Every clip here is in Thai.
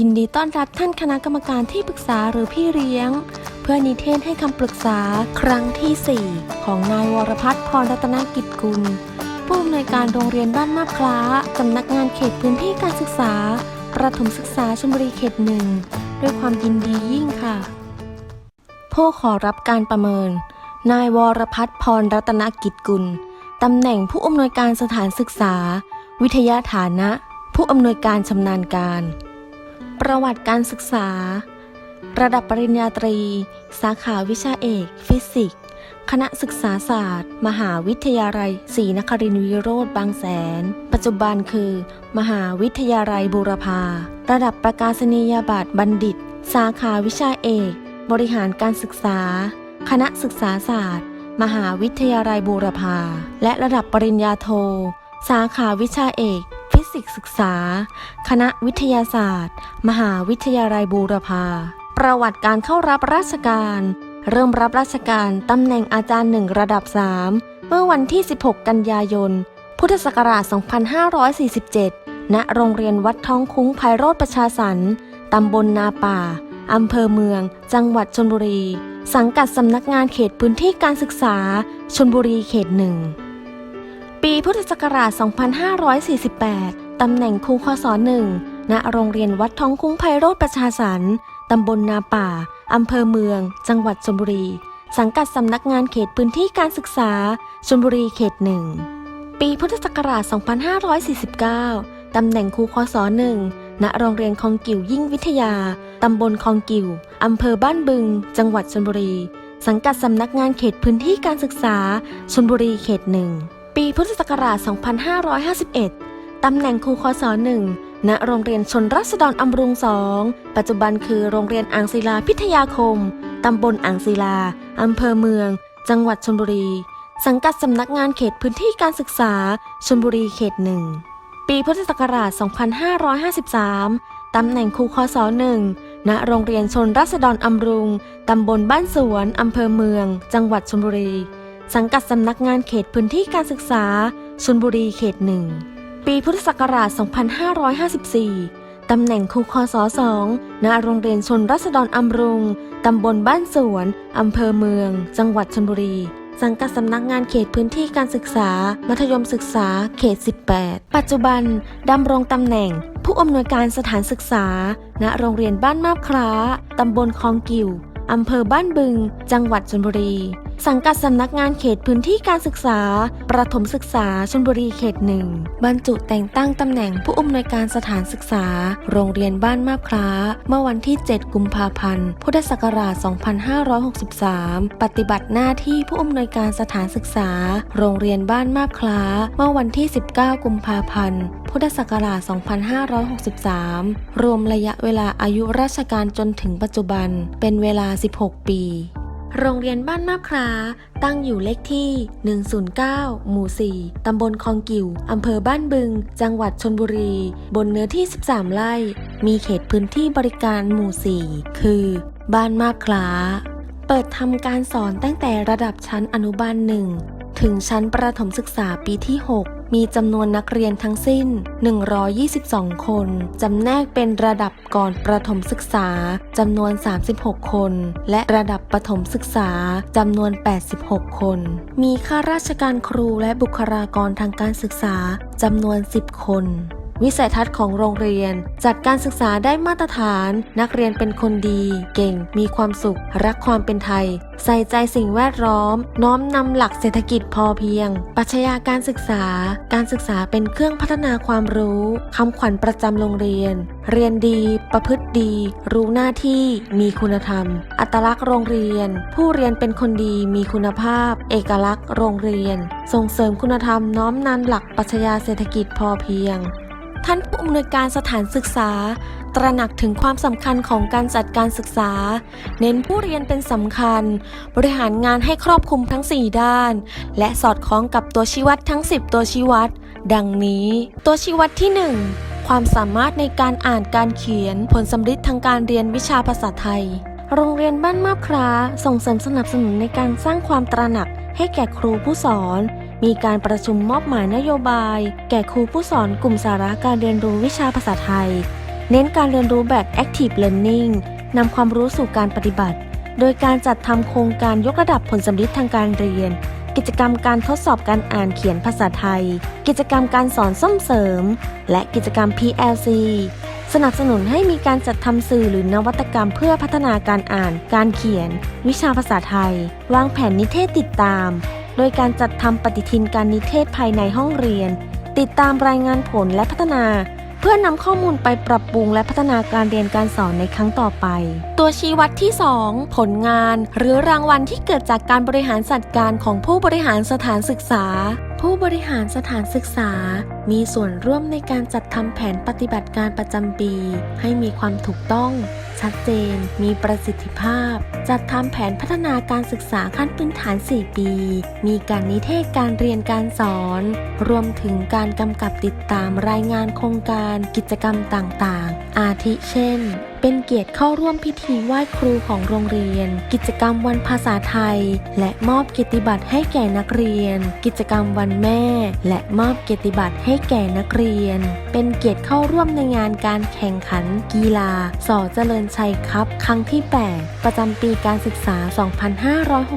ยินดีต้อนรับท่านคณะกรรมการที่ปรึกษาหรือพี่เลี้ยง เพื่อนิเทศให้คำปรึกษาครั้งที่ 4 ของนายวรพัฒน์พรรัตนกิจกุล ผู้อำนวยการโรงเรียนบ้านมาบคล้าสำนักงานเขตพื้นที่การศึกษา ประถมศึกษาชลบุรีเขตหนึ่งด้วยความยินดียิ่งค่ะ ผู้ขอรับการประเมิน นายวรพัฒน์พรรัตนกิจกุลตำแหน่งผู้อำนวยการสถานศึกษา วิทยาฐานะ ผู้อำนวยการชำนาญการ ประวัติการศึกษา ระดับปริญญาตรี สาขาวิชาเอก ฟิสิกส์ คณะศึกษาศาสตร์ มหาวิทยาลัยศรีนครินทรวิโรธบางแสน ปัจจุบันคือ มหาวิทยาลัยบูรพา ระดับประกาศนียบัตรบัณฑิต สาขาวิชาเอก บริหารการศึกษา คณะศึกษาศาสตร์ มหาวิทยาลัยบูรพา และระดับปริญญาโท สาขาวิชาเอก สิกศึกษา คณะวิทยาศาสตร์ มหาวิทยาลัยบูรพา ประวัติการเข้ารับราชการ เริ่มรับราชการตำแหน่งอาจารย์หนึ่งระดับ 3 เมื่อวันที่ 16 กันยายน พุทธศักราช 2547 ณ โรงเรียนวัดท้องคุ้งไพโรธประชาสรรค์ตำบลนาป่า อำเภอเมือง จังหวัดชลบุรี สังกัดสำนักงานเขตพื้นที่การศึกษาชลบุรีเขตหนึ่งปีพุทธศักราช 2548 ตำแหน่งครูคศหนึ่งณโรงเรียนวัดท้องคุ้งไพโรธประชาสรรค์ตำบลนาป่า อำเภอเมือง จังหวัดชลบุรี สังกัดสำนักงานเขตพื้นที่การศึกษาชลบุรีเขตหนึ่ง ปีพุทธศักราช 2549 ตำแหน่งครูคศหนึ่งณโรงเรียนคลองกิ่วยิ่งวิทยา ตำบลคลองกิ่วอำเภอบ้านบึง จังหวัดชลบุรี สังกัดสำนักงานเขตพื้นที่การศึกษาชลบุรีเขตหนึ่ง ปีพุทธศักราช 2551 ตำแหน่งครูคศหนึ่งณโรงเรียนชนรัศดรอำรุงสองปัจจุบันคือโรงเรียนอ่างศิลาพิทยาคม ตำบลอ่างศิลา อำเภอเมือง จังหวัดชลบุรี สังกัดสำนักงานเขตพื้นที่การศึกษาชลบุรีเขตหนึ่ง ปีพุทธศักราช 2553 ตำแหน่งครูคศหนึ่งณโรงเรียนชนรัศดรอำรุง ตำบลบ้านสวน อำเภอเมือง จังหวัดชลบุรี สังกัดสำนักงานเขตพื้นที่การศึกษาชลบุรีเขตหนึ่ง ปีพุทธศักราช 2554 ตำแหน่งครูคศ2ณโรงเรียนชนรัศดรอำรุง ตำบลบ้านสวน อำเภอเมือง จังหวัดชลบุรี สังกัดสำนักงานเขตพื้นที่การศึกษา มัธยมศึกษา เขต 18 ปัจจุบัน ดำรงตำแหน่ง ผู้อำนวยการสถานศึกษา ณ โรงเรียนบ้านมาบคล้า ตำบลคลองกิ่วอำเภอบ้านบึง จังหวัดชลบุรี สังกัดสำนักงานเขตพื้นที่การศึกษา ประถมศึกษาชลบุรีเขตหนึ่งบรรจุแต่งตั้งตำแหน่งผู้อำนวยการสถานศึกษา โรงเรียนบ้านมาบคล้า เมื่อวันที่ 7 กุมภาพันธ์ พุทธศักราช 2563 ปฏิบัติหน้าที่ผู้อำนวยการสถานศึกษา โรงเรียนบ้านมาบคล้า เมื่อวันที่ 19 กุมภาพันธ์ พุทธศักราช 2563 รวมระยะเวลาอายุราชการจนถึงปัจจุบันเป็นเวลา 16 ปี โรงเรียนบ้านมาบคลาตั้งอยู่เลขที่ 109 หมู่ 4 ตำบลคลองกิ่ว อำเภอบ้านบึง จังหวัดชนบุรี บนเนื้อที่ 13 ไร่ มีเขตพื้นที่บริการหมู่ 4 คือ บ้านมาบคลาเปิดทำการสอนตั้งแต่ระดับชั้นอนุบาลหนึ่งถึงชั้นประถมศึกษาปีที่ 6 มีจำนวนนักเรียนทั้งสิ้น 122 คน จำแนกเป็นระดับก่อนประถมศึกษาจำนวน 36 คน และระดับประถมศึกษาจำนวน 86 คน มีข้าราชการครูและบุคลากรทางการศึกษาจำนวน 10 คน วิสัยทัศน์ของโรงเรียน จัดการศึกษาได้มาตรฐาน นักเรียนเป็นคนดี เก่ง มีความสุข รักความเป็นไทย ใส่ใจสิ่งแวดล้อม น้อมนำหลักเศรษฐกิจพอเพียง ปัชญาการศึกษา การศึกษาเป็นเครื่องพัฒนาความรู้คำขวัญประจำโรงเรียน เรียนดี ประพฤติดี รู้หน้าที่ มีคุณธรรม อัตลักษณ์โรงเรียน ผู้เรียนเป็นคนดีมีคุณภาพ เอกลักษณ์โรงเรียน ส่งเสริมคุณธรรมน้อมนำหลักปัชญาเศรษฐกิจพอเพียง ท่านผู้อำนวยการสถานศึกษา ตระหนักถึงความสำคัญของการจัดการศึกษา เน้นผู้เรียนเป็นสำคัญ บริหารงานให้ครอบคลุมทั้ง 4 ด้าน และสอดคล้องกับตัวชี้วัดทั้ง 10 ตัวชี้วัด ดังนี้ ตัวชี้วัดที่ 1 ความสามารถในการอ่านการเขียนผลสำฤทธิ์ทางการเรียนวิชาภาษาไทย โรงเรียนบ้านมาบคลาส่งเสริมสนับสนุนในการสร้างความตระหนักให้แก่ครูผู้สอน มีการประชุมมอบหมายนโยบาย แก่ครูผู้สอนกลุ่มสาระการเรียนรู้วิชาภาษาไทย เน้นการเรียนรู้แบบ active learning นำความรู้สู่การปฏิบัติ โดยการจัดทำโครงการยกระดับผลสำลิดทางการเรียน กิจกรรมการทดสอบการอ่านเขียนภาษาไทย กิจกรรมการสอนส่งเสริม และกิจกรรม PLC สนับสนุนให้มีการจัดทำสื่อหรือนวัตกรรมเพื่อพัฒนาการอ่าน การเขียน วิชาภาษาไทย วางแผนนิเทศติดตาม โดยการจัดทำปฏิทินการนิเทศภายในห้องเรียน ติดตามรายงานผลและพัฒนา เพื่อนำข้อมูลไปปรับปรุงและพัฒนาการเรียนการสอนในครั้งต่อไป ตัวชี้วัดที่ 2 ผลงาน หรือรางวัลที่เกิดจากการบริหารจัดการของผู้บริหารสถานศึกษา ผู้บริหารสถานศึกษา มีส่วนร่วมในการจัดทำแผนปฏิบัติการประจำปี ให้มีความถูกต้อง ชัดเจน มีประสิทธิภาพ จัดทำแผนพัฒนาการศึกษาขั้นพื้นฐาน 4 ปี มีการนิเทศการเรียนการสอน รวมถึงการกำกับติดตามรายงานโครงการกิจกรรมต่างๆ อาทิเช่นเป็นเกียรติเข้าร่วมพิธีไหว้ครูของโรงเรียน กิจกรรมวันภาษาไทย และมอบเกียรติบัตรให้แก่นักเรียน กิจกรรมวันแม่ และมอบเกียรติบัตรให้แก่นักเรียน เป็นเกียรติเข้าร่วมในงานการแข่งขัน กีฬา สอเจริญชัยครับ ครั้งที่ 8 ประจำปีการศึกษา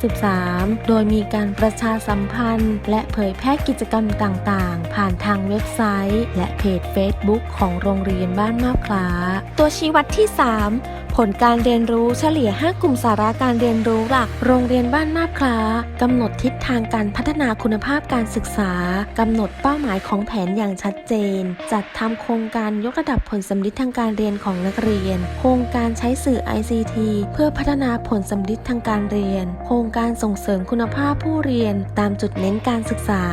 2563 โดยมีการประชาสัมพันธ์ และเผยแพร่กิจกรรมต่างๆ ผ่านทางเว็บไซต์ และเพจ Facebook ของโรงเรียนบ้านมาบคลาตัวชี้วัดที่3 ผลการเรียนรู้เฉลี่ย 5 กลุ่มสาระการเรียนรู้หลัก โรงเรียนบ้านมาบคลากำหนดทิศทางการพัฒนาคุณภาพการศึกษากำหนดเป้าหมายของแผนอย่างชัดเจน จัดทำโครงการยกระดับผลสำลิดทางการเรียนของนักเรียน โครงการใช้สื่อ ICT เพื่อพัฒนาผลสำลิดทางการเรียน โครงการส่งเสริมคุณภาพผู้เรียน ตามจุดเน้นการศึกษา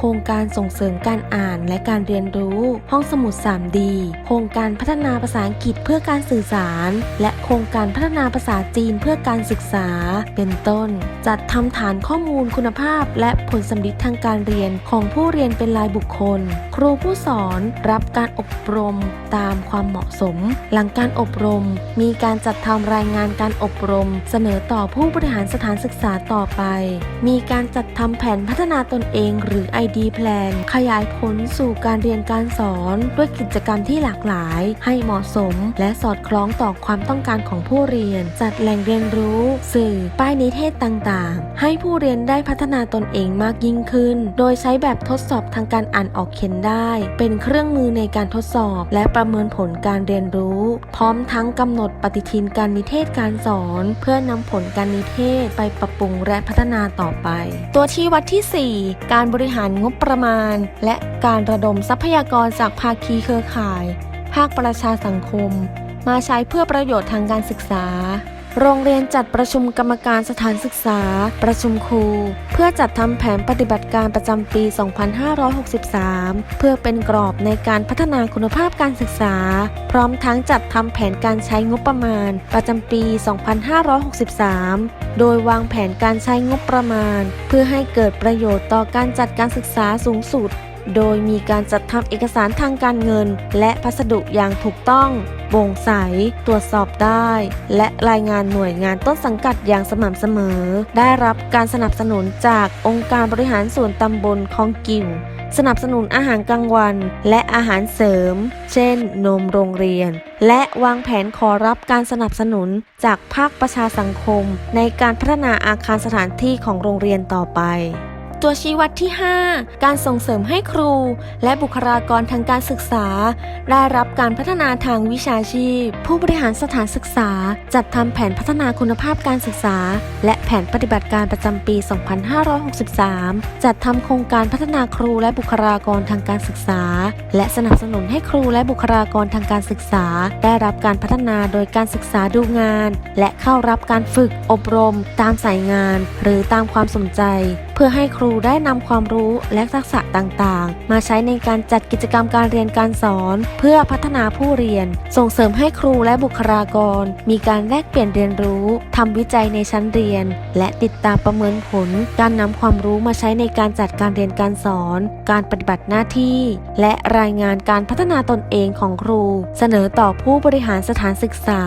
โครงการส่งเสริมการอ่านและการเรียนรู้ ห้องสมุด 3D โครงการพัฒนาภาษาอังกฤษเพื่อการสื่อสาร และโครงการพัฒนาภาษาจีนเพื่อการศึกษา เป็นต้น จัดทำฐานข้อมูลคุณภาพ และผลสำลิดทางการเรียนของผู้เรียนเป็นรายบุคคล ครูผู้สอนรับการอบรมตามความเหมาะสม หลังการอบรม มีการจัดทำรายงานการอบรม เสนอต่อผู้บริหารสถานศึกษาต่อไป มีการจัดทำแผนพัฒนาตนเองหรือ ID Plan ขยายผลสู่การเรียนการสอนด้วยกิจกรรมที่หลากหลาย ให้เหมาะสม และสอดคล้องต่อความต้องการของผู้เรียน จัดแหล่งเรียนรู้ สื่อ ป้ายนิเทศต่างๆ ให้ผู้เรียนได้พัฒนาตนเองมากยิ่งขึ้น โดยใช้แบบทดสอบทางการอ่านออกเขียนได้ เป็นเครื่องมือในการทดสอบ และประเมินผลการเรียนรู้ พร้อมทั้งกำหนดปฏิทินการนิเทศการสอน เพื่อนำผลการนิเทศไปปรับปรุงและพัฒนาต่อไป ตัวชี้วัดที่ 4 การบริหารงงบประมาณ และการระดมทรัพยากรจากภาคีเครือข่าย ภาคประชาสังคม มาใช้เพื่อประโยชน์ทางการศึกษา โรงเรียนจัดประชุมกรรมการสถานศึกษา ประชุมครู เพื่อจัดทำแผนปฏิบัติการประจำปี 2563 เพื่อเป็นกรอบในการพัฒนาคุณภาพการศึกษา พร้อมทั้งจัดทำแผนการใช้งบประมาณ ประจำปี 2563 โดยวางแผนการใช้งบประมาณ เพื่อให้เกิดประโยชน์ต่อการจัดการศึกษาสูงสุด โดยมีการจัดทำเอกสารทางการเงิน และพัสดุอย่างถูกต้องโปร่งใส ตรวจสอบได้ และรายงานหน่วยงานต้นสังกัดอย่างสม่ำเสมอ ได้รับการสนับสนุนจากองค์การบริหารส่วนตำบลคลองกิ่ว สนับสนุนอาหารกลางวัน และอาหารเสริม เช่น นมโรงเรียน และวางแผนขอรับการสนับสนุนจากภาคประชาสังคม ในการพัฒนาอาคารสถานที่ของโรงเรียนต่อไป ตัวชี้วัดที่ 5 การส่งเสริมให้ครู และบุคลากรทางการศึกษา ได้รับการพัฒนาทางวิชาชีพ ผู้บริหารสถานศึกษา จัดทำแผนพัฒนาคุณภาพการศึกษา และแผนปฏิบัติการประจำปี 2563 จัดทำโครงการพัฒนาครูและบุคลากรทางการศึกษา และสนับสนุนให้ครูและบุคลากรทางการศึกษา ได้รับการพัฒนาโดยการศึกษาดูงาน และเข้ารับการฝึกอบรม ตามสายงาน หรือตามความสนใจ พื่อให้ครูได้นำความรู้และทักษะต่างๆ มาใช้ในการจัดกิจกรรมการเรียนการสอน เพื่อพัฒนาผู้เรียน ส่งเสริมให้ครูและบุคลากร มีการแลกเปลี่ยนเรียนรู้ทำวิจัยในชั้นเรียน และติดตามประเมินผล การนำความรู้มาใช้ในการจัดการเรียนการสอน การปฏิบัติหน้าที่ และรายงานการพัฒนาตนเองของครู เสนอต่อผู้บริหารสถานศึกษา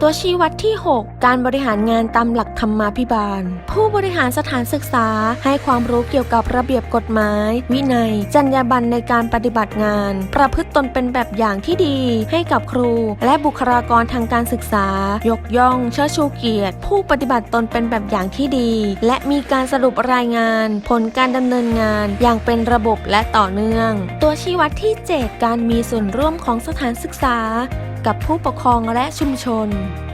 ตัวชี้วัดที่ 6 การบริหารงานตามหลักธรรมาภิบาล ผู้บริหารสถานศึกษาให้ความรู้เกี่ยวกับระเบียบกฎหมาย วินัย จรรยาบรรณในการปฏิบัติงาน ประพฤติตนเป็นแบบอย่างที่ดี ให้กับครู และบุคลากรทางการศึกษา ยกย่องเชิดชูเกียรติ ผู้ปฏิบัติตนเป็นแบบอย่างที่ดี และมีการสรุปรายงาน ผลการดำเนินงาน อย่างเป็นระบบและต่อเนื่อง ตัวชี้วัดที่ 7 การมีส่วนร่วมของสถานศึกษา กับผู้ปกครองและชุมชน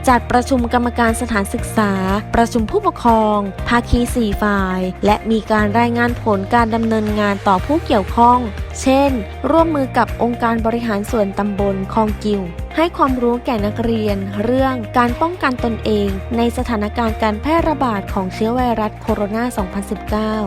จัดประชุมกรรมการสถานศึกษา ประชุมผู้ปกครอง ภาคีสี่ฝ่าย และมีการรายงานผลการดำเนินงานต่อผู้เกี่ยวข้อง เช่น ร่วมมือกับองค์การบริหารส่วนตำบลคลองกิว ให้ความรู้แก่นักเรียน เรื่องการป้องกันตนเอง ในสถานการณ์การแพร่ระบาดของเชื้อไวรัสโคโรนา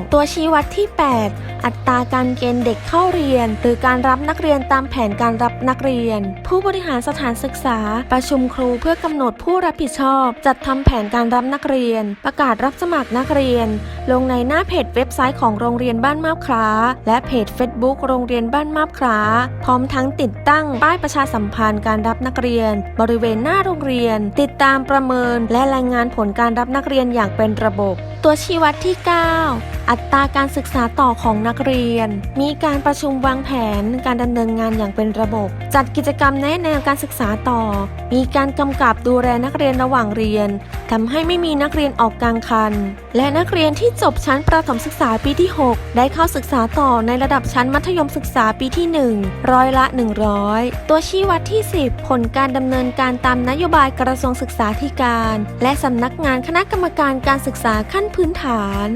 2019 ตัวชี้วัดที่ 8 อัตราการเกณฑ์เด็กเข้าเรียน หรือการรับนักเรียนตามแผนการรับนักเรียน ผู้บริหารสถานศึกษา ประชุมครูเพื่อกำหนดผผู้รับผิดชอบ จัดทำแผนการรับนักเรียน ประกาศรับสมัครนักเรียน ลงในหน้าเพจเว็บไซต์ของโรงเรียนบ้านมาบคล้า และเพจ Facebook โรงเรียนบ้านมาบคล้า พร้อมทั้งติดตั้งป้ายประชาสัมพันธ์การรับนักเรียน บริเวณหน้าโรงเรียน ติดตามประเมิน และรายงานผลการรับนักเรียนอย่างเป็นระบบ ตัวชี้วัดที่ 9 อัตราการศึกษาต่อของนักเรียน มีการประชุมวางแผนการดำเนินงานอย่างเป็นระบบ จัดกิจกรรมแนะแนวการศึกษาต่อ มีการกำกับดูแลนักเรียนระหว่างเรียนทำให้ไม่มีนักเรียนออกกลางคัน และนักเรียนที่จบชั้นประถมศึกษาปีที่ 6 ได้เข้าศึกษาต่อในระดับชั้นมัธยมศึกษาปีที่ 1 ร้อยละ 100 ตัวชี้วัดที่ 10 ผลการดำเนินการตามนโยบายกระทรวงศึกษาธิการ และสำนักงานคณะกรรมการการศึกษาขั้นพื้นฐาน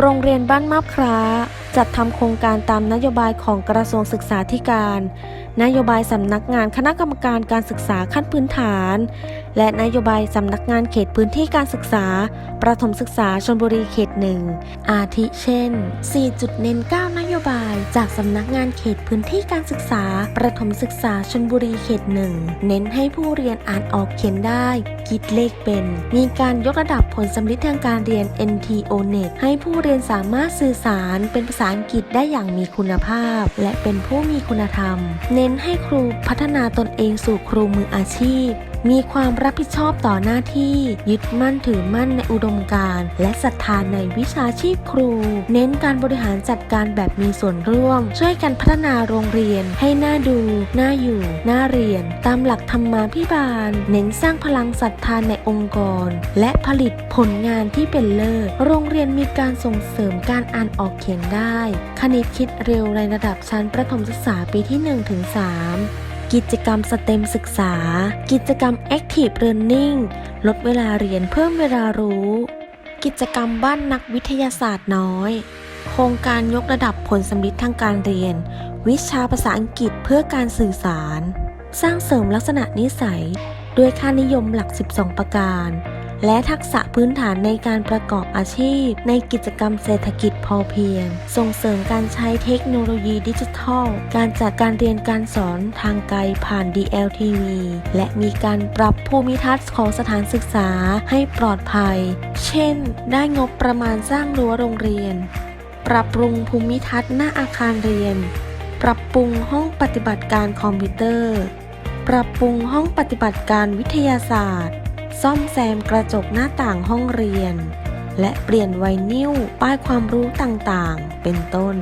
โรงเรียนบ้านมาบคร้าจัดทำโครงการตามนโยบายของกระทรวงศึกษาธิการ นโยบายสำนักงานคณะกรรมการการศึกษาขั้นพื้นฐาน และนโยบายสำนักงานเขตพื้นที่การศึกษา ประถมศึกษาชลบุรีเขตหนึ่งอาทิเช่น 4 จุดเน้น9น โยบายจากสำนักงานเขตพื้นที่การศึกษา ประถมศึกษาชลบุรีเขตหนึ่งเน้นให้ผู้เรียนอ่านออกเขียนได้ คิดเลขเป็น มีการยกระดับผลสำลิดทางการเรียน NTO Net ให้ผู้เรียนสามารถสื่อสารเป็นภาษาอังกฤษได้อย่างมีคุณภาพ และเป็นผู้มีคุณธรรม เน้นให้ครูพัฒนาตนเองสู่ครูมืออาชีพมีความรับผิดชอบต่อหน้าที่ยึดมั่นถือมั่นในอุดมการณ์และศรัทธานในวิชาชีพครู เน้นการบริหารจัดการแบบมีส่วนร่วม ช่วยกันพัฒนาโรงเรียนให้น่าดูน่าอยู่น่าเรียน ตามหลักธรรมาภิบาล เน้นสร้างพลังศรัทธานในองค์กร และผลิตผลงานที่เป็นเลิศโรงเรียนมีการส่งเสริมการอ่านออกเขียนได้ คณิตคิดเร็วในระดับชั้นประถมศึกษาปีที่1-3ถึง3 กิจกรรมสเต็มศึกษา กิจกรรม Active Learning ลดเวลาเรียนเพิ่มเวลารู้ กิจกรรมบ้านนักวิทยาศาสตร์น้อย โครงการยกระดับผลสำลิดทางการเรียน วิชาภาษาอังกฤษเพื่อการสื่อสาร สร้างเสริมลักษณะนิสัย ด้วยค่านิยมหลัก 12 ประการ และทักษะพื้นฐานในการประกอบอาชีพ ในกิจกรรมเศรษฐกิจพอเพียง ส่งเสริมการใช้เทคโนโลยีดิจิทัล การจัดการเรียนการสอนทางไกลผ่าน DLTV และมีการปรับภูมิทัศน์ของสถานศึกษาให้ปลอดภัย เช่น ได้งบประมาณสร้างรั้วโรงเรียน ปรับปรุงภูมิทัศน์หน้าอาคารเรียน ปรับปรุงห้องปฏิบัติการคอมพิวเตอร์ ปรับปรุงห้องปฏิบัติการวิทยาศาสตร์ ซ่อมแซมกระจกหน้าต่างห้องเรียน และเปลี่ยนไวนิลป้ายความรู้ต่างๆ เป็นต้น